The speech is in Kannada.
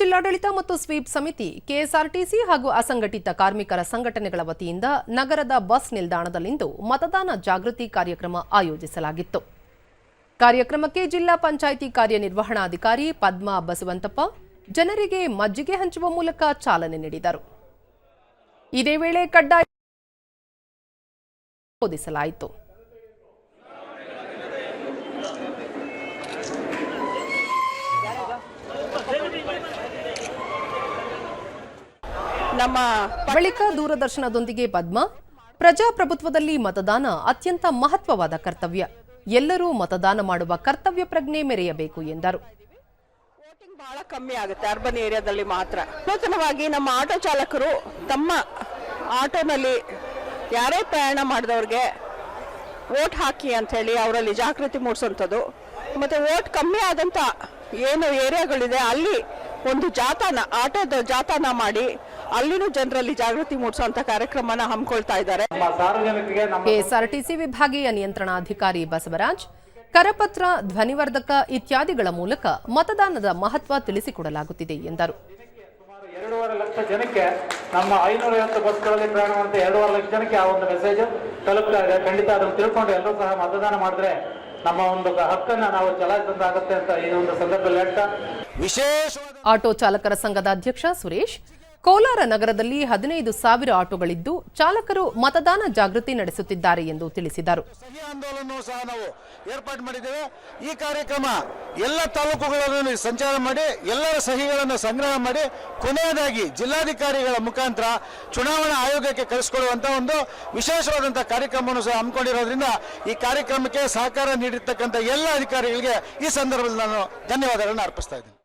ಜಿಲ್ಲಾಡಳಿತ ಮತ್ತು ಸ್ವೀಪ್ ಸಮಿತಿ, ಕೆಎಸ್ಆರ್ಟಿಸಿ ಹಾಗೂ ಅಸಂಘಟಿತ ಕಾರ್ಮಿಕರ ಸಂಘಟನೆಗಳ ವತಿಯಿಂದ ನಗರದ ಬಸ್ ನಿಲ್ದಾಣದಲ್ಲಿಂದು ಮತದಾನ ಜಾಗೃತಿ ಕಾರ್ಯಕ್ರಮ ಆಯೋಜಿಸಲಾಗಿತ್ತು. ಕಾರ್ಯಕ್ರಮಕ್ಕೆ ಜಿಲ್ಲಾ ಪಂಚಾಯಿತಿ ಕಾರ್ಯನಿರ್ವಹಣಾಧಿಕಾರಿ ಪದ್ಮಾ ಬಸವಂತಪ್ಪ, ಜನರಿಗೆ ಮಜ್ಜಿಗೆ ಹಂಚುವ ಮೂಲಕ ಚಾಲನೆ ನೀಡಿದರು. ಇದೇ ವೇಳೆ ಕಡ್ಡಾಯ ನಮ್ಮ ಬಳಿಕ ದೂರದರ್ಶನದೊಂದಿಗೆ ಪದ್ಮ. ಪ್ರಜಾಪ್ರಭುತ್ವದಲ್ಲಿ ಮತದಾನ ಅತ್ಯಂತ ಮಹತ್ವವಾದ ಕರ್ತವ್ಯ. ಎಲ್ಲರೂ ಮತದಾನ ಮಾಡುವ ಕರ್ತವ್ಯ ಪ್ರಜ್ಞೆ ಮೆರೆಯಬೇಕು ಎಂದರು. ವೋಟಿಂಗ್ ಬಹಳ ಕಮ್ಮಿ ಆಗುತ್ತೆ, ಅರ್ಬನ್ ಏರಿಯಾದಲ್ಲಿ ಮಾತ್ರ. ನೂತನವಾಗಿ ನಮ್ಮ ಆಟೋ ಚಾಲಕರು ತಮ್ಮ ಆಟೋನಲ್ಲಿ ಯಾರೇ ಪ್ರಯಾಣ ಮಾಡಿದವ್ರಿಗೆ ವೋಟ್ ಹಾಕಿ ಅಂತ ಹೇಳಿ ಅವರಲ್ಲಿ ಜಾಗೃತಿ ಮೂಡಿಸುವಂಥದ್ದು. ಮತ್ತೆ ವೋಟ್ ಕಮ್ಮಿ ಆದಂತ ಏನು ಏರಿಯಾಗಳಿದೆ, ಅಲ್ಲಿ ಒಂದು ಜಾಥಾನ ಆಟೋದ ಜಾಥಾನ ಮಾಡಿ ಅಲ್ಲಿನೂ ಜನರಲ್ಲಿ ಜಾಗೃತಿ ಮೂಡಿಸುವಂತ ಕಾರ್ಯಕ್ರಮನ ಹಮ್ಮಿಕೊಳ್ತಾ ಇದ್ದಾರೆ. ನಮ್ಮ ಸಾರ್ವಜನಿಕರಿಗೆ ನಮ್ಮ ಕೆಎಸ್ಆರ್ಟಿಸಿ ವಿಭಾಗೀಯ ನಿಯಂತ್ರಣಾಧಿಕಾರಿ ಬಸವರಾಜ್ ಕರಪತ್ರ ಧ್ವನಿವರ್ಧಕ ಇತ್ಯಾದಿಗಳ ಮೂಲಕ ಮತದಾನದ ಮಹತ್ವ ತಿಳಿಸಿಕೊಡಲಾಗುತ್ತಿದೆ ಎಂದರು. ಸುಮಾರು ಎರಡೂವರೆ ಲಕ್ಷ ಜನಕ್ಕೆ ನಮ್ಮ ಐನೂರ ಐವತ್ತು ಬಸ್ಗಳಲ್ಲಿ ಪ್ರಯಾಣ ಮಾಡಿದ ಎರಡೂವರೆ ಲಕ್ಷ ಜನಕ್ಕೆ ಆ ಒಂದು ಮೆಸೇಜ್ ತಲುಪ್ತಾ ಇದೆ. ಖಂಡಿತ ಅದನ್ನು ತಿಳ್ಕೊಂಡು ಎಲ್ಲರೂ ಸಹ ಮತದಾನ ಮಾಡಿದ್ರೆ ನಮ್ಮ ಒಂದು ಹಕ್ಕನ್ನ ನಾವು ಚಲಾಯಿಸಿದಂತಾಗುತ್ತೆ ಅಂತ ಈ ಒಂದು ಸಂದರ್ಭದಲ್ಲಿ ಹೇಳ್ತಾ ವಿಶೇಷ ಆಟೋ ಚಾಲಕರ ಸಂಘದ ಅಧ್ಯಕ್ಷ ಸುರೇಶ್ ಕೋಲಾರ ನಗರದಲ್ಲಿ ಹದಿನೈದು ಸಾವಿರ ಆಟೋಗಳಿದ್ದು ಚಾಲಕರು ಮತದಾನ ಜಾಗೃತಿ ನಡೆಸುತ್ತಿದ್ದಾರೆ ಎಂದು ತಿಳಿಸಿದರು. ಸಹಿ ಆಂದೋಲನ ಸಹ ನಾವು ಏರ್ಪಾಡು ಮಾಡಿದ್ದೇವೆ. ಈ ಕಾರ್ಯಕ್ರಮ ಎಲ್ಲ ತಾಲೂಕುಗಳನ್ನು ಸಂಚಾರ ಮಾಡಿ, ಎಲ್ಲರ ಸಹಿಗಳನ್ನು ಸಂಗ್ರಹ ಮಾಡಿ, ಕೊನೆಯದಾಗಿ ಜಿಲ್ಲಾಧಿಕಾರಿಗಳ ಮುಖಾಂತರ ಚುನಾವಣಾ ಆಯೋಗಕ್ಕೆ ಕಳಿಸಿಕೊಡುವಂತಹ ಒಂದು ವಿಶೇಷವಾದಂತಹ ಕಾರ್ಯಕ್ರಮವನ್ನು ಸಹ ಹಮ್ಮಿಕೊಂಡಿರೋದ್ರಿಂದ ಈ ಕಾರ್ಯಕ್ರಮಕ್ಕೆ ಸಹಕಾರ ನೀಡಿರ್ತಕ್ಕಂಥ ಎಲ್ಲ ಅಧಿಕಾರಿಗಳಿಗೆ ಈ ಸಂದರ್ಭದಲ್ಲಿ ನಾನು ಧನ್ಯವಾದಗಳನ್ನು ಅರ್ಪಿಸ್ತಾ ಇದ್ದೀನಿ.